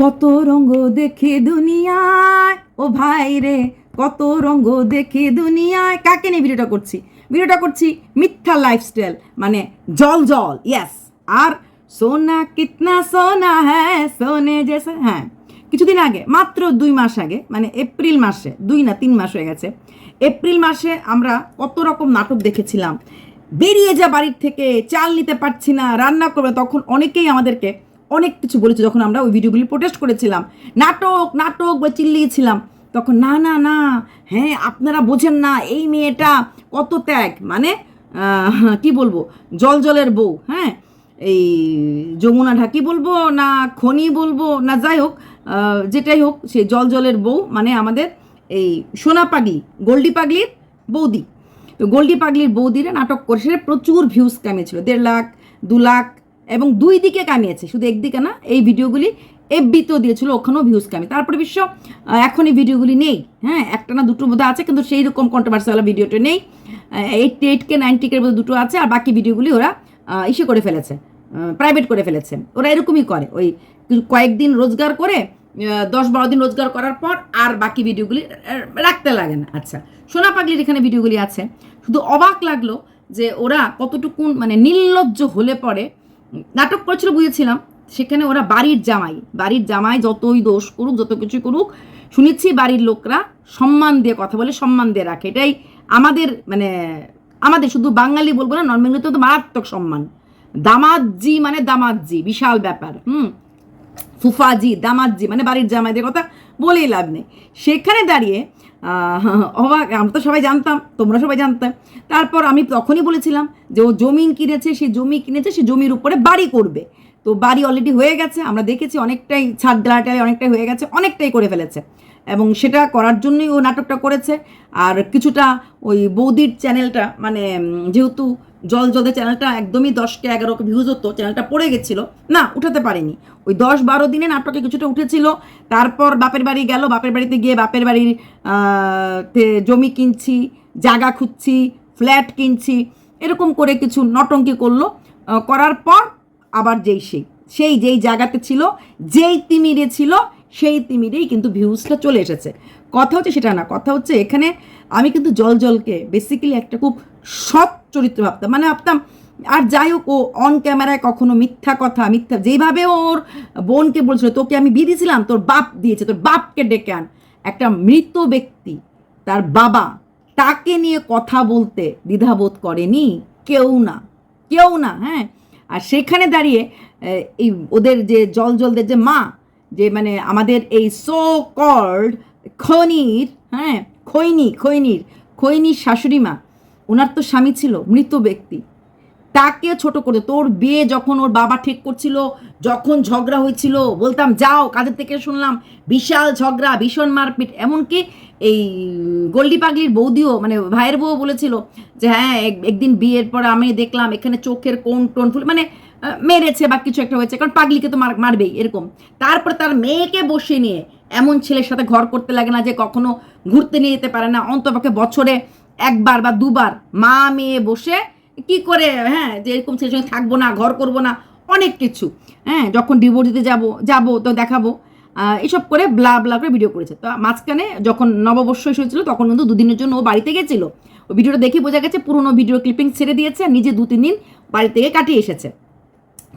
কত রঙ্গ দেখে দুনিয়ায়। ও ভাই রে, কত রঙ্গ দেখে দুনিয়ায়। কাকে নিয়ে ভিডিওটা করছি? ভিডিওটা করছি মিথ্যা লাইফস্টাইল মানে জল জল ইয়াস আর সোনা কিতনা সোনা হ্যাঁ সোনে জেসে হ্যাঁ। কিছুদিন আগে, মাত্র দুই মাস আগে মানে এপ্রিল মাসে, দুই না তিন মাস হয়ে গেছে। এপ্রিল মাসে আমরা কত রকম নাটক দেখেছিলাম। বেরিয়ে যা বাড়ির থেকে, চাল নিতে পারছি না, রান্না করবে, তখন অনেকেই আমাদেরকে অনেক কিছু বলেছে যখন আমরা ওই ভিডিওগুলি প্রোটেস্ট করেছিলাম। নাটক নাটক বলে চিল্লিয়েছিলাম। তখন না না না হ্যাঁ আপনারা বোঝেন না, এই মেয়েটা কত ত্যাগ। মানে কি বলব জল জলের বউ হ্যাঁ? এই যমুনা ঢাকি বলব না খনি বলব না যাই হোক যেটাই হোক, সে জল জলের বউ মানে আমাদের এই সোনা পাগলি, গোল্ডি পাগলির বৌদি। তো গোল্ডি পাগলির বৌদিরা নাটক করে সেটা প্রচুর ভিউজ কামিয়েছিল দেড় লাখ, দু লাখ এবং দুই দিকে কামিয়েছে। শুধু একদিকে না, এই ভিডিওগুলি এফবিতেও দিয়েছিল, ওখানেও ভিউজ কামি তারপরে বিশ্ব এখন এই ভিডিওগুলি নেই। হ্যাঁ একটা না দুটোর মধ্যে আছে, কিন্তু সেই রকম কন্ট্রোভার্সিওয়ালা ভিডিওটা নেই। এইটটি এইট কে নাইনটি কের মধ্যে দুটো আছে, আর বাকি ভিডিওগুলি ওরা ইসে করে ফেলেছে প্রাইভেট করে ফেলেছে। ওরা এরকমই করে, ওই কয়েকদিন রোজগার করে দশ বারো দিন রোজগার করার পর আর বাকি ভিডিওগুলি রাখতে লাগে না। আচ্ছা সোনা পাগলির এখানে ভিডিওগুলি আছে। শুধু অবাক লাগল যে ওরা কতটুকুন মানে নির্লজ্জ হলে পরে নাটক করেছিল বুঝেছিলাম, সেখানে ওরা বাড়ির জামাই বাড়ির জামাই যতই দোষ করুক, যত কিছু করুক, শুনেছি বাড়ির লোকরা সম্মান দিয়ে কথা বলে, সম্মান দিয়ে রাখে। এটাই আমাদের মানে আমাদের শুধু বাঙালি বলব না নন তো মারাত্মক সম্মান। দামাজি মানে দামাজি বিশাল ব্যাপার, হুম? ফুফাজি দামাজি মানে বাড়ির জামাইদের কথা বলেই লাভ নেই। সেখানে দাঁড়িয়ে অবাক, আমরা তো সবাই জানতাম, তোমরা সবাই জানতে। তারপর আমি তখনই বলেছিলাম যে ও জমিন কিনেছে, সে জমি কিনেছে, সে জমির উপরে বাড়ি করবে। তো বাড়ি অলরেডি হয়ে গেছে, আমরা দেখেছি অনেকটাই ছাদ ডালাটালি অনেকটাই হয়ে গেছে, অনেকটাই করে ফেলেছে। এবং সেটা করার জন্যই ও নাটকটা করেছে। আর কিছুটা ওই বৌদির চ্যানেলটা মানে যেহেতু জল জলদের চ্যানেলটা একদমই দশকে এগারোকে ভিউজ হতো, চ্যানেলটা পড়ে গেছিল। না, উঠাতে পারিনি। ওই দশ বারো দিনে নাটকে কিছুটা উঠেছিল। তারপর বাপের বাড়ি গেল, বাপের বাড়িতে গিয়ে বাপের বাড়ির জমি কিনছি, জায়গা খুঁজছি ফ্ল্যাট কিনছি, এরকম করে কিছু নটঙ্কি করল। করার পর আবার যেই সেই সেই যেই জায়গাতে ছিল, যেই তিমিরে ছিল, সেই তিমিরেই কিন্তু ভিউজটা চলে এসেছে। কথা হচ্ছে সেটা না, কথা হচ্ছে এখানে আমি কিন্তু জল জলকে বেসিক্যালি একটা খুব সৎ চরিত্র ভাবতাম মানে ভাবতাম, আর যাই হোক, ও অন ক্যামেরায় কখনো মিথ্যা কথা, মিথ্যা, যেভাবে ওর বোনকে বলছিল, তোকে আমি বিয়ে দিয়েছিলাম তোর বাপ দিয়েছে, তোর বাপকে ডেকে আন। একটা মৃত ব্যক্তি, তার বাবা, তাকে নিয়ে কথা বলতে দ্বিধাবোধ করেনি, কেউ না কেউ না হ্যাঁ? আর সেখানে দাঁড়িয়ে এই ওদের যে জল জলদের যে মা, যে মানে আমাদের এই সো কল্ড খনির হ্যাঁ? খৈনি, খৈনির খৈনির শাশুড়ি মা ওনার তো স্বামী ছিল, মৃত ব্যক্তি। তাকে ছোট করে, তোর বিয়ে যখন ওর বাবা ঠিক করছিল, যখন ঝগড়া হয়েছিল, বলতাম, যাও, কাজের থেকে শুনলাম, বিশাল ঝগড়া, ভীষণ মারপিট। এমনকি এই গোল্ডি পাগলির বৌদিও মানে ভাইয়ের বউ বলেছিল যে হ্যাঁ এক- একদিন বিয়ের পর আমি দেখলাম এখানে চোখের কোন টোন ফুল মানে মেরেছে বা কিছু একটা হয়েছে, কারণ পাগলিকে তো মার, মারবেই, এরকম। তারপর তার মেয়েকে বসে নিয়ে, এমন ছেলের সাথে ঘর করতে লাগে না যে, কখনো ঘুরতে নিয়ে যেতে পারে না, অন্তপক্ষে বছরে একবার বা দুবার মা মেয়ে বসে কি করে হ্যাঁ যে এরকম ছেলের সঙ্গে থাকব না, ঘর করব না, অনেক কিছু হ্যাঁ যখন ডিভোর্স দিতে যাব যাব, তো দেখাবো এসব করে ব্লা ব্লা করে ভিডিও করেছে। তো মাঝখানে যখন নববর্ষ এসেছিল তখন কিন্তু দুদিনের জন্য ও বাড়িতে গেছিল। ওই ভিডিওটা দেখে বোঝা গেছে পুরোনো ভিডিও ক্লিপিং ছেড়ে দিয়েছে আর নিজে দু তিন দিন বাড়ি থেকে কাটিয়ে এসেছে।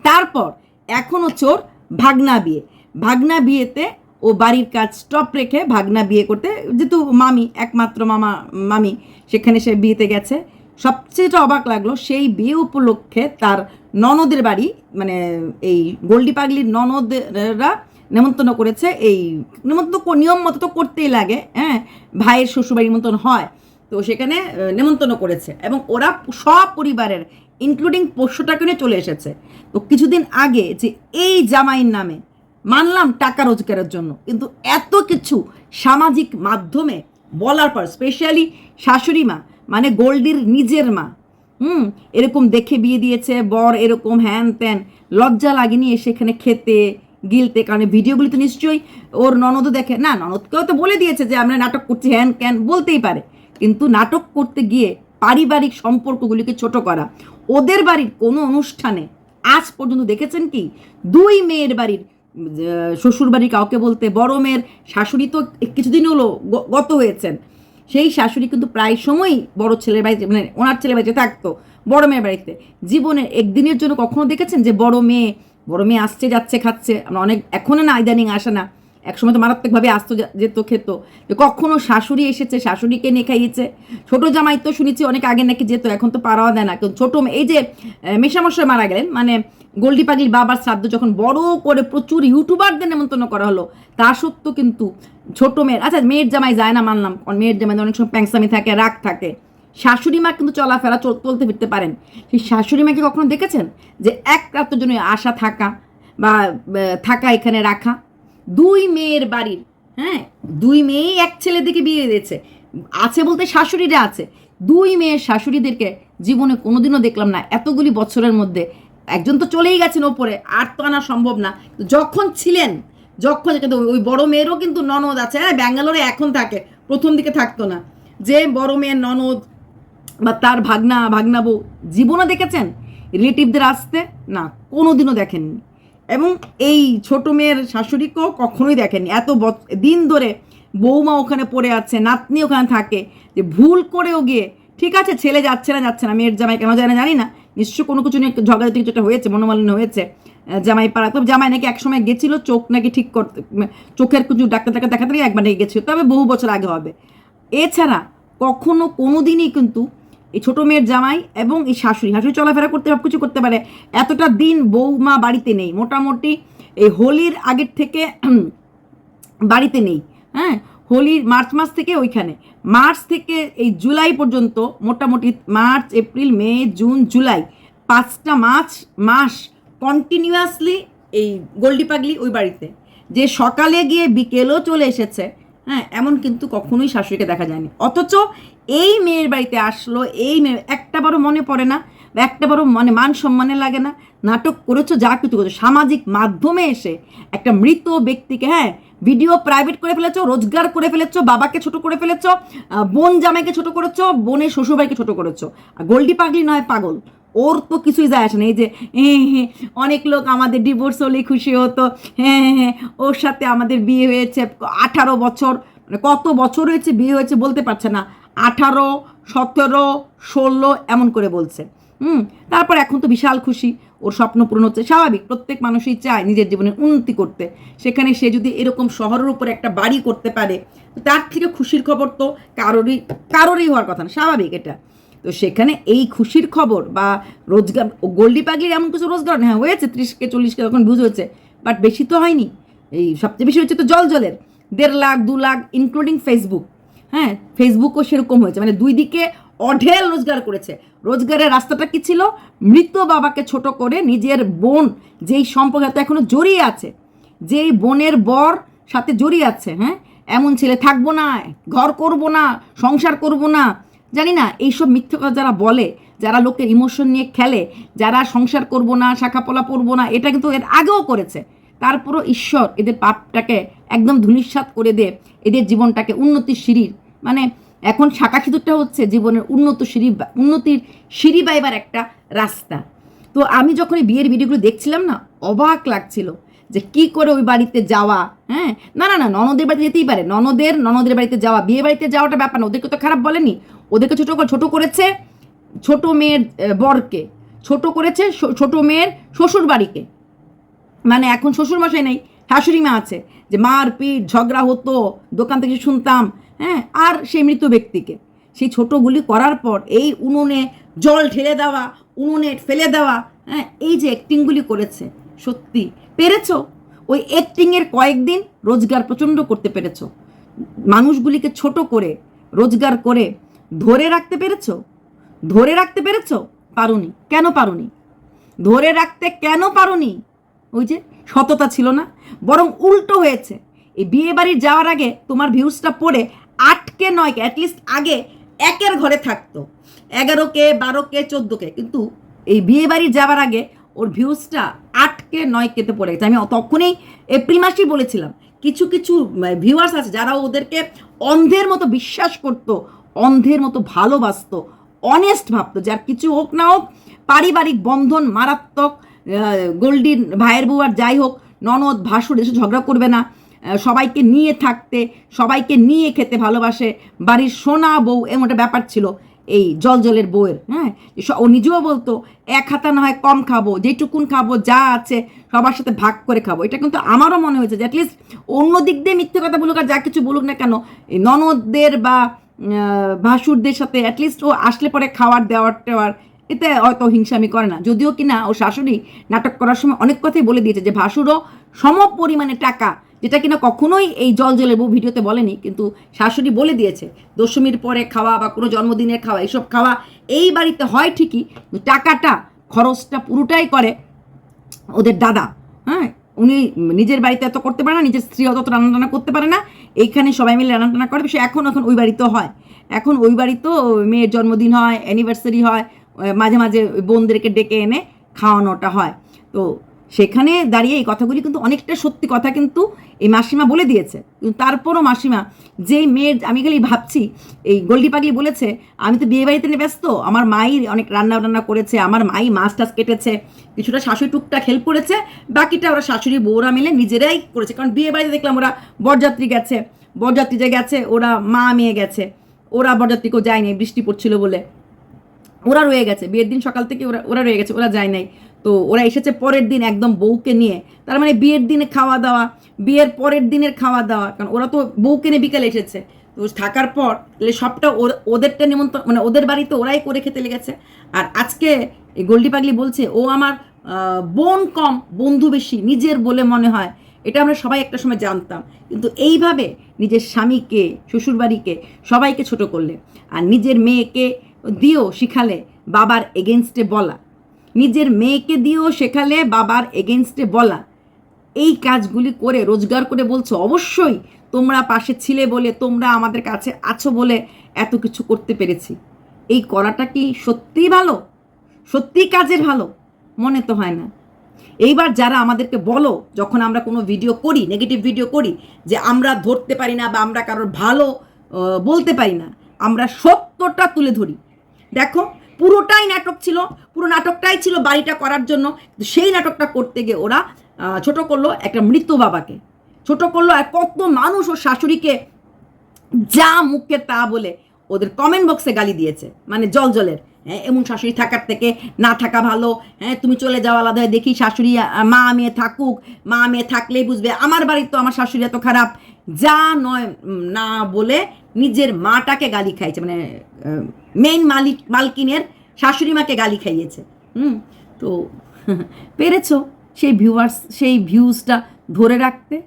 তারপর এখন হচ্ছে ওর ভাগনা বিয়ে। ভাগনা বিয়েতে ও বাড়ির কাজ স্টপ রেখে ভাগনা বিয়ে করতে যেহেতু মামি, একমাত্র মামা, মামি, সেখানে সে বিয়েতে গেছে। সবচেয়ে যেটা অবাক লাগল, সেই বিয়ে উপলক্ষে তার ননদের বাড়ি মানে এই গোল্ডি পাগলির ননদরা নেমন্তন্ন করেছে। এই নেমন্তন্ন নিয়ম মতো তো করতেই লাগে হ্যাঁ ভাইয়ের শ্বশুরবাড়ি নিমন্ত্রণ হয়। তো সেখানে নেমন্তন্ন করেছে এবং ওরা সব পরিবারের ইনক্লুডিং পোষ্যটাকে নিয়ে চলে এসেছে। তো কিছুদিন আগে যে এই জামাইয়ের নামে মানলাম টাকা রোজগারের জন্য। কিন্তু এত কিছু সামাজিক মাধ্যমে বলার পর স্পেশালি শাশুড়ি মা মানে গোল্ডির নিজের মা, হুম, এরকম দেখে বিয়ে দিয়েছে, বর এরকম হ্যান ত্যান, লজ্জা লাগেনি এসে এখানে খেতে, গিলতে, কারণ ভিডিওগুলি তো নিশ্চয়ই ওর ননদও দেখে। না, ননদকেও তো বলে দিয়েছে যে আমরা নাটক করছি, হ্যান ক্যান বলতেই পারে। কিন্তু নাটক করতে গিয়ে পারিবারিক সম্পর্কগুলিকে ছোট করা। ওদের বাড়ির কোনো অনুষ্ঠানে আজ পর্যন্ত দেখেছেন কি? দুই মেয়ের বাড়ির শ্বশুরবাড়ি কাউকে বলতে বড় মেয়ের শাশুড়ি তো কিছুদিন হলো গত হয়েছেন। সেই শাশুড়ি কিন্তু প্রায় সময়ই বড় ছেলের বাড়িতে মানে ওনার ছেলের বাড়িতে থাকতো, বড় মেয়ের বাড়িতে। জীবনে একদিনের জন্য কখনো দেখেছেন যে বড় মেয়ে বড় মেয়ে আসছে, যাচ্ছে, খাচ্ছে? আমরা অনেক এখনও না, ইদানিং আসে না। একসময় তো মারাত্মকভাবে আসতো যেত খেত। কখনো শাশুড়ি এসেছে শাশুড়িকে নিয়ে খাইয়েছে। ছোটো জামাই তো শুনেছি অনেক আগে নাকি যেত এখন তো পারাও দেয় না। কিন্তু ছোটো এই যে আহ, মেশামশাই মারা গেলেন মানে গোল্ডি পাগলির বাবার শ্রাদ্ধ যখন বড় করে প্রচুর ইউটিউবারদের নেমন্তন্ন করা হলো তা সত্ত্বেও কিন্তু ছোট মেয়ের আচ্ছা মেয়ের জামাই যায় না মানলাম মেয়ের জামাই অনেক সময় প্যাংসামি থাকে রাগ থাকে। শাশুড়ি মা কিন্তু চলাফেরা চল- চলতে ফিরতে পারেন। সেই শাশুড়ি মাকে কখনো দেখেছেন? যে এক রাতের জন্য আশা থাকা বা থাকা এখানে রাখা দুই মেয়ের বাড়ির হ্যাঁ দুই মেয়েই এক ছেলে দিকে বিয়ে দিয়েছে। আছে বলতে শাশুড়িরা আছে। দুই মেয়ের শাশুড়িদেরকে জীবনে কোনোদিনও দেখলাম না এতগুলি বছরের মধ্যে। একজন তো চলেই গেছেন ওপরে, আর তো আনা সম্ভব না। যখন ছিলেন, যখন কিন্তু ওই বড় মেয়েরও কিন্তু ননদ আছে। হ্যাঁ ব্যাঙ্গালোরে এখন থাকে, প্রথম দিকে থাকতো না। যে বড় মেয়ের ননদ বা তার ভাগনা ভাগনা বউ জীবনে দেখেছেন? রিলেটিভদের আসতে? না, কোনোদিনও দেখেননি। এবং এই ছোট মেয়ের শাশুড়িকেও কখনোই দেখেনি এত দিন ধরে বৌমা ওখানে পড়ে আছে, নাতনি ওখানে থাকে, যে ভুল করেও গিয়ে, ঠিক আছে, ছেলে যাচ্ছে না যাচ্ছে না, মেয়ের জামাই কেন যায় না জানি না। নিশ্চয় কোনো কিছু নিয়ে ঝগড়াঝাটি একটা হয়েছে, মনোমালিন্য হয়েছে জামাই পাড়া, তবে জামাই নাকি একসময় গেছিল, চোখ নাকি ঠিক করতে চোখের কিছু ডাক্তার ডাক্তার দেখাতে একবার নাকি গেছিল, তবে বহু বছর আগে হবে। এছাড়া কখনো কোনো দিনই কিন্তু এই ছোটো মেয়ের জামাই এবং এই শাশুড়ি। শাশুড়ি চলাফেরা করতে সব কিছু করতে পারে। এতটা দিন বৌমা বাড়িতে নেই। মোটামুটি এই হোলির আগের থেকে বাড়িতে নেই। হ্যাঁ? হোলির মার্চ মাস থেকে ওইখানে। মার্চ থেকে এই জুলাই পর্যন্ত মোটামুটি March, April, May, June, July পাঁচটা মাস মাস কন্টিনিউয়াসলি এই গোল্ডি পাগলি ওই বাড়িতে। যে সকালে গিয়ে বিকেলও চলে এসেছে। হ্যাঁ? এমন কিন্তু কখনোই শাশুড়িকে দেখা যায়নি। অথচ এই মেয়ের বাড়িতে আসলো, এই মেয়ে একটা বারও মনে পড়ে না বা একটা বারও মানে মান সম্মানে লাগে না। নাটক করেছ, যা কিছু করেছ। সামাজিক মাধ্যমে এসে একটা মৃত ব্যক্তিকে হ্যাঁ ভিডিও প্রাইভেট করে ফেলেছো, রোজগার করে ফেলেছো, বাবাকে ছোট করে ফেলেছো বোন জামাইকে ছোট করেছ, বোনের শ্বশুরবাড়িকে ছোট করেছ। আর গোল্ডি পাগলি নয়, পাগল। ওর তো কিছুই যায় আসে না। এই যে হ্যাঁ হ্যাঁ অনেক লোক আমাদের ডিভোর্স হলেই খুশি হতো। হ্যাঁ হ্যাঁ ওর সাথে আমাদের বিয়ে হয়েছে আঠারো বছর। মানে কত বছর হয়েছে বিয়ে হয়েছে বলতে পারছে না। আঠারো, সতেরো, ষোলো, এমন করে বলছে। হুম, তারপর এখন তো বিশাল খুশি। ওর স্বপ্ন পূরণ হচ্ছে স্বাভাবিক। প্রত্যেক মানুষই চায় নিজের জীবনে উন্নতি করতে। সেখানে সে যদি এরকম শহরের উপরে একটা বাড়ি করতে পারে তার থেকে খুশির খবর তো কারোরই কারোরই হওয়ার কথা না। স্বাভাবিক এটা। তো সেখানে এই খুশির খবর বা রোজগার, ও গোল্ডি পাগলির এমন কিছু রোজগার হ্যাঁ হয়েছে, ত্রিশকে, চল্লিশকে তখন ভিউজ হয়েছে বাট বেশি তো হয়নি। এই সবচেয়ে বেশি হচ্ছে তো জল জলের। দেড় লাখ, দু লাখ ইনক্লুডিং ফেসবুক হ্যাঁ ফেসবুকও সেরকম হয়েছে। মানে দুই দিকে অঢেল রোজগার করেছে। রোজগারের রাস্তাটা কি ছিল? মৃত বাবাকে ছোট করে নিজের বোন যেই সম্পর্কে তো এখনও জড়িয়ে আছে, যেই বোনের বর সাথে জড়িয়ে আছে হ্যাঁ? এমন ছেলে থাকব না, ঘর করব না, সংসার করব না, জানি না। এইসব মিথ্যে কথা যারা বলে, যারা লোকের ইমোশন নিয়ে খেলে, যারা সংসার করব না, শাখাপলা পরবো না, এটা কিন্তু এর আগেও করেছে। তারপরও ঈশ্বর এদের পাপটাকে একদম ধূলিসাৎ করে দিয়ে এদের জীবনটাকে উন্নতির সিঁড়ির মানে এখন শাখা সিঁদুরটা হচ্ছে জীবনের উন্নত সিঁড়ি উন্নতির সিঁড়ি বাইবার একটা রাস্তা। তো আমি যখন এই বিয়ের ভিডিওগুলো দেখছিলাম না, অবাক লাগছিল যে কি করে ওই বাড়িতে যাওয়া হ্যাঁ? না না না, ননদের বাড়িতে যেতেই পারে। ননদের ননদের বাড়িতে যাওয়া বিয়ে বাড়িতে যাওয়াটা ব্যাপার না, ওদেরকে তো খারাপ বলেনি? ওদেরকে ছোটো করে, ছোটো করেছে ছোট মেয়ের বরকে, ছোট করেছে ছোট মেয়ের শ্বশুর বাড়িকে মানে এখন শ্বশুর মশাই নেই শাশুড়ি মা আছে, যে মার পিঠ ঝগড়া হতো, দোকান থেকে শুনতাম হ্যাঁ আর সেই মৃত ব্যক্তিকে। সেই ছোটোগুলি করার পর এই উনুনে জল ঢেলে দেওয়া, উনুনে ফেলে দেওয়া হ্যাঁ এই যে অ্যাক্টিংগুলি করেছে, সত্যি। পেরেছ? ওই অ্যাক্টিংয়ের কয়েকদিন রোজগার প্রচণ্ড করতে পেরেছ। মানুষগুলিকে ছোট করে, রোজগার করে ধরে রাখতে পেরেছ? ধরে রাখতে পেরেছ? পারুনি। কেন পারুনি? ধরে রাখতে কেন পারোনি? ওই যে সততা ছিল না, বরং উল্টো হয়েছে। এই বিয়ে বাড়ি যাওয়ার আগে তোমার ভিউজটা পড়ে আটকে নয় অ্যাটলিস্ট আগে একের ঘরে থাকতো। এগারো কে, বারো কে বারোকে চোদ্দোকে কিন্তু এই বিয়ে বাড়ি যাওয়ার আগে ওর ভিউজটা আটকে নয় কেতে পড়ে গেছে। আমি তখনই এপ্রিল মাসেই বলেছিলাম, কিছু কিছু ভিউয়ার্স আছে যারা ওদেরকে অন্ধের মতো বিশ্বাস করতো, অন্ধের মতো ভালোবাসতো অনেস্ট ভাবতো, যার কিছু হোক না হোক, পারিবারিক বন্ধন মারাত্মক গোল্ডিন ভাইয়ের বউ আর যাই হোক, ননদ ভাসুর এসে ঝগড়া করবে না। সবাইকে নিয়ে থাকতে, সবাইকে নিয়ে খেতে ভালোবাসে। বাড়ির সোনা বউ এমন একটা ব্যাপার ছিল, এই জল জলের বউয়ের হ্যাঁ? ও নিজেও বলতো, এক হাতা না হয় কম খাব, যেটুকুন খাব যা আছে, সবার সাথে ভাগ করে খাব। এটা কিন্তু আমারও মনে হয়েছে যে অ্যাটলিস্ট অন্য দিক দিয়ে মিথ্যে কথা বলুক আর যা কিছু বলুক না কেন ননদদের বা ভাসুরদের সাথে অ্যাটলিস্ট ও আসলে পরে খাওয়ার, দেওয়ার, টেওয়ার এতে হয়তো হিংসামি করে না। যদিও কিনা ও শাশুড়ি নাটক করার সময় অনেক কথাই বলে দিয়েছে যে, ভাসুরও সম পরিমাণে টাকা, যেটা কিনা কখনোই এই জল জলের বউ ভিডিওতে বলেনি, কিন্তু শাশুড়ি বলে দিয়েছে, দশমীর পরে খাওয়া বা কোনো জন্মদিনের খাওয়া এসব খাওয়া এই বাড়িতে হয় ঠিকই টাকাটা, খরচটা পুরোটাই করে ওদের দাদা। হ্যাঁ উনি নিজের বাড়িতে এত করতে পারে না, নিজের স্ত্রী অত রান্না টান্না করতে পারে না, এইখানে সবাই মিলে রান্না টান্না করে, সে এখন এখন ওই বাড়িতেও হয়। এখন ওই বাড়িতেও মেয়ের জন্মদিন হয় অ্যানিভার্সারি হয় মাঝে মাঝে বোনদেরকে ডেকে এনে খাওয়ানোটা হয়। তো সেখানে দাঁড়িয়ে এই কথাগুলি কিন্তু অনেকটা সত্যি কথা কিন্তু এই মাসিমা বলে দিয়েছে। কিন্তু তারপরও মাসিমা, যেই মেয়ের, আমি খালি ভাবছি, এই গোল্ডি পাগলি বলেছে, আমি তো বিয়ে বাড়িতে নিয়ে ব্যস্ত, আমার মাই অনেক রান্না টান্না করেছে, আমার মাই মাছ টাছ কেটেছে, কিছুটা শাশুড়ি টুকটাক হেল্প করেছে, বাকিটা ওরা শাশুড়ি বউরা মিলে নিজেরাই করেছে। কারণ বিয়ে বাড়িতে দেখলাম ওরা বরযাত্রী গেছে বরযাত্রী যে গেছে, ওরা মা মেয়ে গেছে, ওরা বরযাত্রীকেও যায়নি, বৃষ্টি পড়ছিল বলে। ওরা রয়ে গেছে, বিয়ের দিন সকাল থেকে ওরা ওরা রয়ে গেছে, ওরা যায় নাই। তো ওরা এসেছে পরের দিন একদম বউকে নিয়ে। তার মানে বিয়ের দিনে খাওয়া দাওয়া, বিয়ের পরের দিনের খাওয়া দাওয়া, কারণ ওরা তো বউকে নিয়ে বিকালে এসেছে। তো থাকার পর তাহলে সবটা ওদেরটা নিমন্ত্রণ মানে ওদের বাড়িতে ওরাই করে খেতে লেগেছে। আর আজকে এই গোল্ডি পাগলি বলছে, ও আমার বোন কম, বন্ধু বেশি, নিজের বলে মনে হয়। এটা আমরা সবাই একটা সময় জানতাম। কিন্তু এইভাবে নিজের স্বামীকে, শ্বশুরবাড়িকে সবাইকে ছোট করলে, আর নিজের মেয়েকে দিয়েও শিখালে বাবার এগেনস্টে বলা। নিজের মেয়েকে দিয়েও শেখালে বাবার এগেনস্টে বলা। এই কাজগুলি করে রোজগার করে বলছো, অবশ্যই তোমরা পাশে ছিলে বলে, তোমরা আমাদের কাছে আছো বলে এত কিছু করতে পেরেছি। এই করাটা কি সত্যিই ভালো? সত্যিই কাজের ভালো? মনে তো হয় না। এইবার যারা আমাদেরকে বলো, যখন আমরা কোনো ভিডিও করি নেগেটিভ ভিডিও করি, যে আমরা ধরতে পারি না বা আমরা কারোর ভালো বলতে পারি না, আমরা সত্যটা তুলে ধরি। দেখো, পুরোটাই নাটক ছিল, পুরো নাটকটাই ছিল বাড়িটা করার জন্য। সেই নাটকটা করতে গিয়ে ওরা ছোট করল একটা মৃত বাবাকে। ছোট করল আর কত মানুষ ও শাশুড়িকে যা মুখে তা বলে ওদের কমেন্ট বক্সে গালি দিয়েছে। মানে জল জলের। হ্যাঁ এমন শাশুড়ি থাকার থেকে না থাকা ভালো। হ্যাঁ তুমি চলে যাও আলাদা হয়ে দেখি শাশুড়ি মা মেয়ে থাকুক। মা মেয়ে থাকলেই বুঝবে, আমার বাড়ির তো আমার শাশুড়ি এত খারাপ। যা নয় না বলে নিজের মাটাকে গালি খাইছে মানে মেইন মালিক, মালকিনের শাশুড়ি মাকে গালি খাইয়েছে। হুম? তো, পেরেছ সেই ভিউয়ার্স সেই ভিউজটা ধরে রাখতে?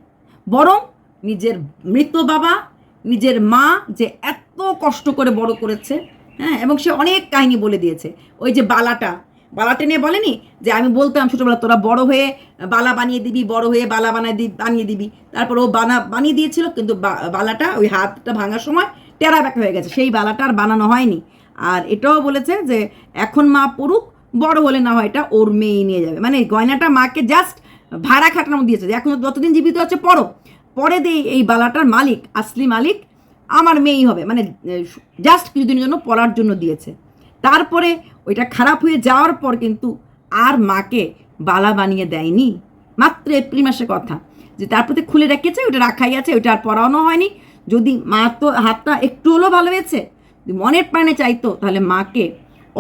বরং নিজের মৃত বাবা, নিজের মা যে এত কষ্ট করে বড় করেছে হ্যাঁ এবং সে অনেক কাহিনী বলে দিয়েছে। ওই যে বালাটা বালাটা টেনে বলেনি যে আমি বলতাম ছোটোবেলা তোরা বড় হয়ে বালা বানিয়ে দিবি, বড় হয়ে বালা বানিয়ে দি, বানিয়ে দিবি। তারপর ও বানা, বানিয়ে দিয়েছিল, কিন্তু বালাটা ওই হাতটা ভাঙার সময় টেরা ব্যাক হয়ে গেছে। সেই বালাটা আর বানানো হয়নি। আর এটাও বলেছে যে এখন মা পড়ুক, বড় হলে না হয় এটা ওর মেয়ে নিয়ে যাবে। মানে গয়নাটা মাকে জাস্ট ভাড়া খাটানো দিয়েছে যে এখন যতদিন জীবিত আছে পড়ো। পরে দিয়ে এই বালাটার মালিক, আসলি মালিক, আমার মেয়েই হবে। মানে জাস্ট কিছুদিনের জন্য পড়ার জন্য দিয়েছে। তারপরে ওইটা খারাপ হয়ে যাওয়ার পর কিন্তু আর মাকে বালা বানিয়ে দেয়নি। মাত্র এপ্রিল মাসের কথা। যে তারপরে খুলে রেখেছে, ওটা রাখাই আছে, ওইটা আর পড়ানো হয়নি। যদি মা তো হাতটা একটু হলেও ভালো হয়েছে মনের প্রাণে চাইতো, তাহলে মাকে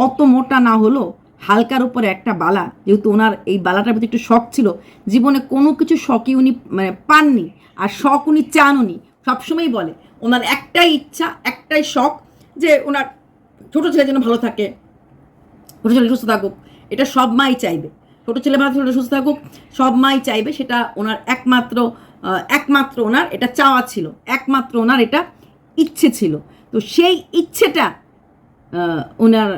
অত মোটা না হলো হালকার উপরে একটা বালা, যেহেতু ওনার এই বালাটার প্রতি একটু শখ ছিল, জীবনে কোনো কিছু শখই উনি মানে পাননি, আর শখ উনি চান উনি সবসময়ই বলে, ওনার একটাই ইচ্ছা, একটাই শখ, যে ওনার ছোটো ছেলে যেন ভালো থাকে, ছোটো ছেলে সুস্থ থাকুক, এটা সব মাই চাইবে। ছোটো ছেলে ভালো ছেলে সুস্থ থাকুক, সব মাই চাইবে, সেটা ওনার একমাত্র একমাত্র ওনার, এটা চাওয়া ছিল, একমাত্র ওনার এটা ইচ্ছে ছিল। তো সেই ইচ্ছেটা ওনার,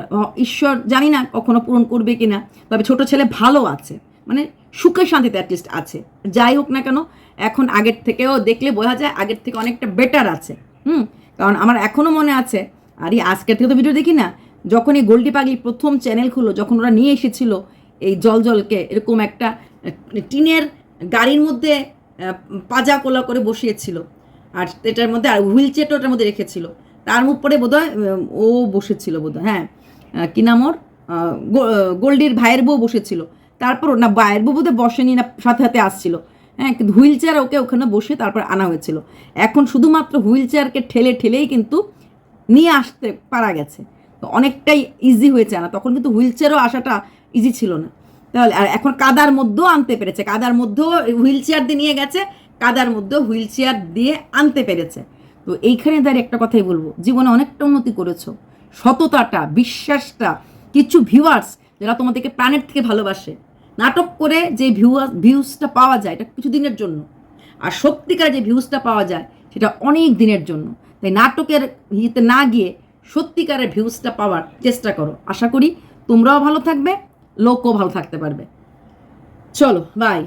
ঈশ্বর জানি না কখনো পূরণ করবে কি না তবে ছোট ছেলে ভালো আছে মানে সুখে শান্তিতে অ্যাটলিস্ট আছে। যাই হোক না কেন, এখন আগের থেকেও দেখলে বোঝা যায় আগের থেকে অনেকটা বেটার আছে। হুম, কারণ আমার এখনও মনে আছে আর এই আজকের থেকে তো ভিডিও দেখি না। যখন এই গোল্ডি পাগলি প্রথম চ্যানেল খুললো, যখন ওরা নিয়ে এসেছিল এই জল জলকে এরকম একটা টিনের গাড়ির মধ্যে পাজা কোলা করে বসিয়েছিল। আর এটার মধ্যে আর হুইল চেয়ারটা মধ্যে রেখেছিল। তার উপরে বোধহয় ও বসেছিল বোধহয় হ্যাঁ। কি নাম ওর? গোল্ডির ভাইয়ের বউ বসেছিল। তারপর না, ভাইয়ের বউ বোধহয় বসেনি না, সাথে সাথে আসছিল। হ্যাঁ কিন্তু হুইল চেয়ার ওকে ওখানে বসে তারপর আনা হয়েছিল। এখন শুধুমাত্র হুইল চেয়ারকে ঠেলে ঠেলেই কিন্তু নিয়ে আসতে পারা গেছে। তো অনেকটাই ইজি হয়েছে আনা। তখন কিন্তু হুইল চেয়ারও আসাটা ইজি ছিল না। তাহলে, আর এখন কাদার মধ্যেও আনতে পেরেছে। কাদার মধ্যেও হুইল চেয়ার দিয়ে নিয়ে গেছে, কাদার মধ্যেও হুইল চেয়ার দিয়ে আনতে পেরেছে। তো এইখানে দাঁড়িয়ে একটা কথাই বলব। জীবনে অনেকটা উন্নতি করেছ। সততাটা, বিশ্বাসটা, কিছু ভিউয়ার্স যারা তোমাদেরকে প্রাণের থেকে ভালোবাসে, নাটক করে যে ভিউ ভিউজটা পাওয়া যায়, এটা কিছুদিনের জন্য। আর সত্যিকার যে ভিউজটা পাওয়া যায়, সেটা অনেক দিনের জন্য। তাই নাটকের ইয়েতে না গিয়ে সত্যিকারের ভিউজটা পাওয়ার চেষ্টা করো। আশা করি তোমরাও ভালো থাকবে, লোকও ভালো থাকতে পারবে। চলো বাই